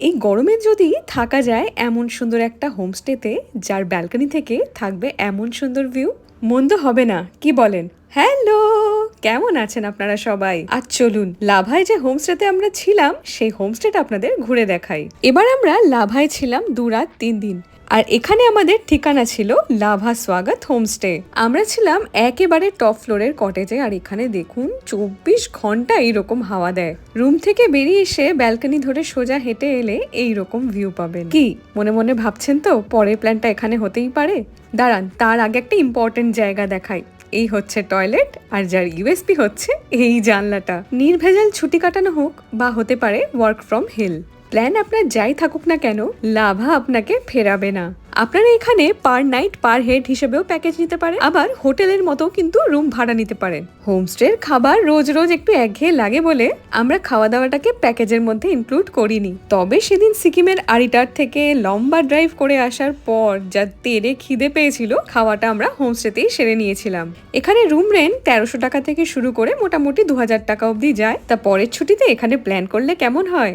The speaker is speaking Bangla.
এই গরমে যদি থাকা যায় এমন সুন্দর একটা হোমস্টেতে, যার ব্যালকনি থেকে থাকবে এমন সুন্দর ভিউ, মন্দ হবে না। কি বলেন? হ্যালো! কেমন আছেন আপনারা সবাই? আর চলুন লাভায় যে হোমস্টেতে আমরা ছিলাম, সেই হোমস্টেটা আপনাদের ঘুরে দেখাই। এবার আমরা লাভায় ছিলাম দু রাত তিন দিন। আর এখানে আমাদের ঠিকানা ছিল লাভা স্বাগত হোমস্টে। আমরা ছিলাম একেবারে টপ ফ্লোরের কটেজে, আর এখানে দেখুন চব্বিশ ঘণ্টা এইরকম হাওয়া দেয়। রুম থেকে বেরিয়ে এসে ব্যালকনি ধরে সোজা হেঁটে এলে এই রকম ভিউ পাবেন। কি, মনে মনে ভাবছেন তো? পরের প্ল্যানটা এখানে হতেই পারে? দাঁড়ান, তার আগে একটা ইম্পর্টেন্ট জায়গা দেখাই। এই হচ্ছে টয়লেট, আর যার ইউএসপি হচ্ছে এই জানলাটা। নির্ভেজাল ছুটি কাটানো হোক, বা হতে পারে ওয়ার্ক ফ্রম হিল প্ল্যান আপনার যাই থাকুক না কেন, লাভা আপনাকে ফেরাবে না। আপনারা এখানে পার নাইট পার হেড হিসেবেও প্যাকেজ নিতে পারেন। আবার হোটেলের মতো কিন্তু রুম ভাড়া নিতে পারেন। হোমস্টের খাবার রোজ রোজ একটু একঘেয়ে লাগে বলে আমরা খাওয়া দাওয়াটাকে প্যাকেজের মধ্যে ইনক্লুড করিনি। তবে সেদিন সিকিমের আরিটার থেকে লম্বা ড্রাইভ করে আসার পর যা তেরে খিদে পেয়েছিল, খাওয়াটা আমরা হোমস্টেতেই সেরে নিয়েছিলাম। এখানে রুম রেন্ট তেরোশো টাকা থেকে শুরু করে মোটামুটি দু হাজার টাকা অবধি যায়। তা পরের ছুটিতে এখানে প্ল্যান করলে কেমন হয়?